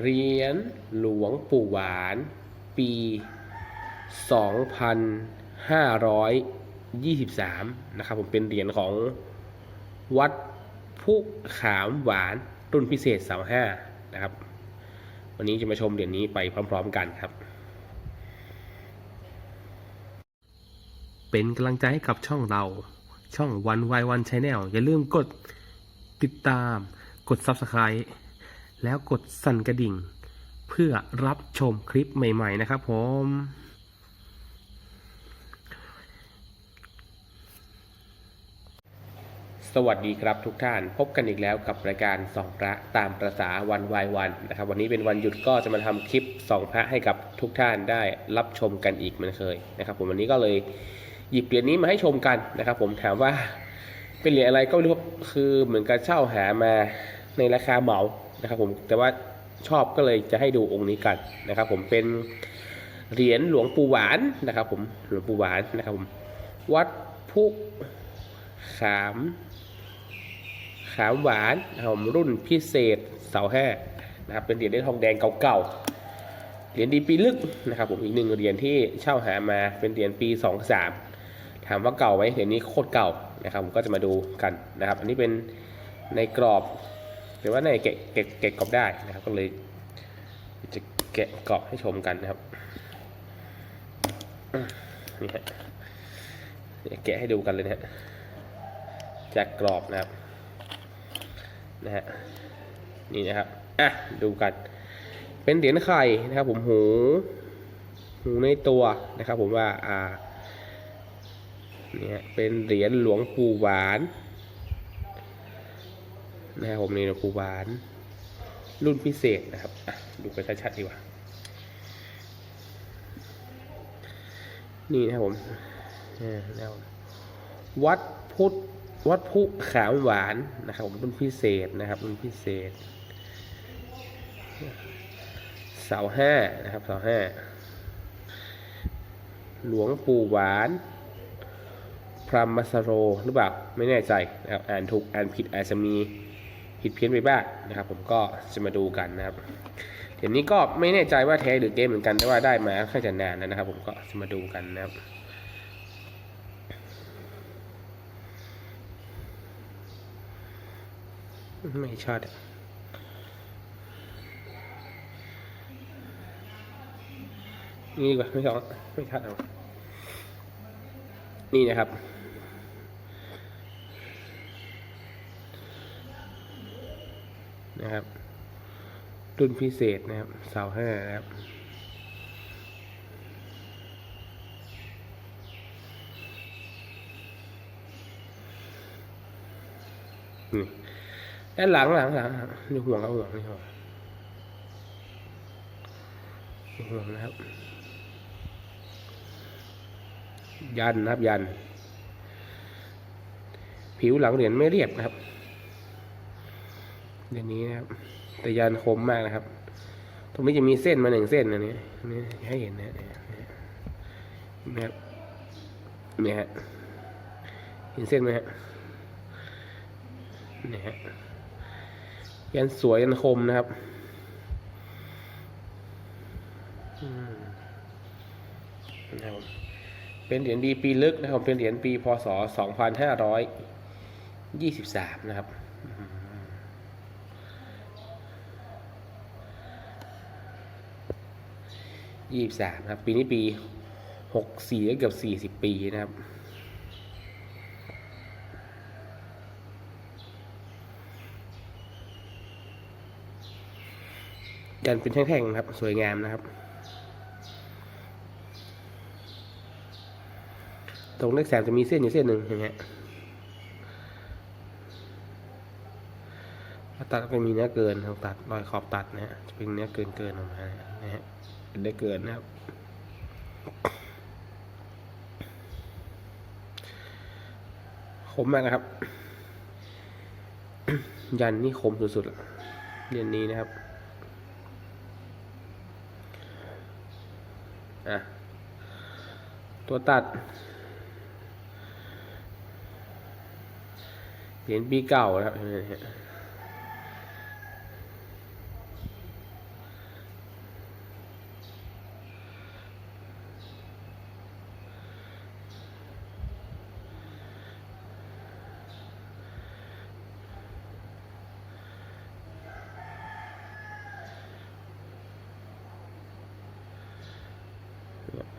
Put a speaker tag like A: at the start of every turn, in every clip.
A: เหรียญหลวงปู่หวาน ปี 2523 นะครับผมเป็นเหรียญของวัดผู้ขามหวานรุ่นพิเศษเสาห้านะครับ วันนี้จะมาชมเหรียญนี้ไปพร้อมๆกันครับ เป็นกำลังใจให้กับช่องเราช่อง One y One Channel อย่าลืมกดติดตามกด Subscribe แล้วกดสั่นกระดิ่ง เพื่อรับชมคลิปใหม่ ๆ นะครับผมสวัสดีครับทุกท่านพบกันอีกแล้วกับรายการสองพระตามประษาวันวายวันนะครับ วันนี้เป็นวันหยุดก็จะมาทำคลิปสองพระให้กับทุกท่านได้รับชมกันอีกเหมือนเคยนะครับผมวันนี้ก็เลยหยิบเหรียญนี้มาให้ชมกันนะครับ ผมถามว่าเป็นเหรียญอะไรก็ไม่รู้ครับคือเหมือนกับเช่าหามาในราคาเหมา นะครับผมแต่ว่าชอบก็เลยจะให้ดูองค์นี้กันนะครับ ผมเป็นเหรียญหลวงปู่หวานนะครับ ผมหลวงปู่หวานนะครับผมวัดพุขามขามหวานนะครับผมรุ่นพิเศษเสาแห่นะครับเป็นเหรียญได้ทองแดงเก่าๆเหรียญดีปีลึกนะครับ ผมอีกหนึ่งเหรียญที่เช่าหามาเป็นเหรียญปี23ถามว่าเก่าไหมเหรียญนี้โคตรเก่านะครับ ผมก็จะมาดูกันนะครับ อันนี้เป็นในกรอบ หรือว่าในแกะแกะแกะกรอบได้นะครับ ก็เลยจะแกะกรอบให้ชมกันนะครับนี่ฮะเดี๋ยวแกะให้ดูกันเลยนะฮะจากกรอบนะครับนะฮะนี่นะครับอะดูกัน เป็นเหรียญไข่นะครับ ผมหูหูในตัวนะครับ ผมว่าอ่าเนี่ยเป็นเหรียญหลวงปู่หวาน นะครับผมนี่หลวงปู่หวาน รุ่นพิเศษนะครับดูไปชัดๆดีกว่า นี่นะครับผมอ่าแล้ววัดพุทธวัดพุขามหวานนะครับผมรุ่นพิเศษนะครับรุ่นพิเศษ เสาห้านะครับเสาห้าหลวงปู่หวานพรหมสโรหรือเปล่า ไม่แน่ใจนะครับอ่านถูก อ่านผิดอาจจะมี ผิดเพี้ยนไปบ้างนะครับ ผมก็จะมาดูกันนะครับเดี๋ยวนี้ก็ไม่แน่ใจว่าแท้หรือเกมเหมือนกันแต่ว่าได้มาค่อนข้างจะนานแล้วนะครับ ผมก็จะมาดูกันนะครับไม่ชอะนี่ดีกว่าไม่ชอบไม่ชัดเอานี่นะครับ นะครับรุ่นพิเศษนะครับเสาห้านะครับด้านหลังหลังหลังนี่ห่วงครับห่วงนี่ห่วงนี่ห่วงนะครับ ยันนะครับยัน ผิวหลังเหรียญไม่เรียบนะครับ เดี๋ยวนี้นะครับ แต่ยันคมมากนะครับ ตรงนี้จะมีเส้นมาหนึ่งเส้นอันนี้นี่ให้เห็นนะเนี่ยนะครับเนี่ยฮะเห็นเส้นไหมฮะนี่ฮะยันสวยยันคมนะครับนะครับเป็นเหรียญดีปีลึกนะครับ เป็นเหรียญปีพศ 2523 นะครับ ยี่สามครับ ปีนี้ปีหกสี่เกือบสี่สิบปีนะครับ ยันเป็นแท่งๆนะครับ สวยงามนะครับ ตรงเลขแสมจะมีเส้นอยู่เส้นหนึ่งเงี้ยถ้าตัดก็มีเนื้อเกินทางตัดรอยขอบตัดนะฮะจะเป็นเนื้อเกินเกินออกมานะฮะ เป็นได้เกินนะครับ คมมากนะครับ ยันนี่คมสุดๆละเรียนนี้นะครับ อะ ตัวตัด เหรียญปีเก่านะครับเห็นไหมฮะ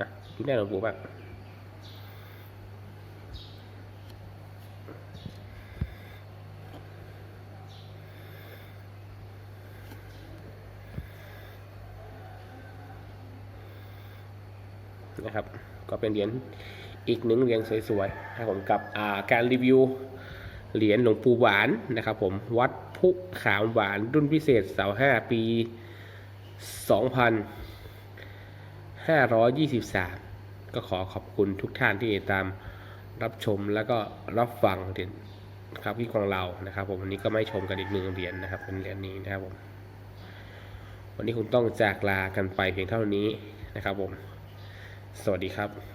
A: อะ ดูหน้าหลวงปู่บ้างนะครับ ก็เป็นเหรียญอีกหนึ่งเหรียญสวยๆนะครับผมกับาการรีวิวเหรียญหลวงปู่หวานนะครับผมวัดพุขามหวานรุ่นพิเศษเสาห้าปี2523 ก็ขอขอบคุณทุกท่านที่ติดตามรับชมแล้วก็รับฟังเหรียญครับพี่ของเรานะครับผมวันนี้ก็ไม่ชมกันอีกหนึ่งเหรียญนะครับเป็นเหรียญนี้นะครับผมวันนี้คงต้องจากลากันไปเพียงเท่านี้นะครับผม สวัสดีครับ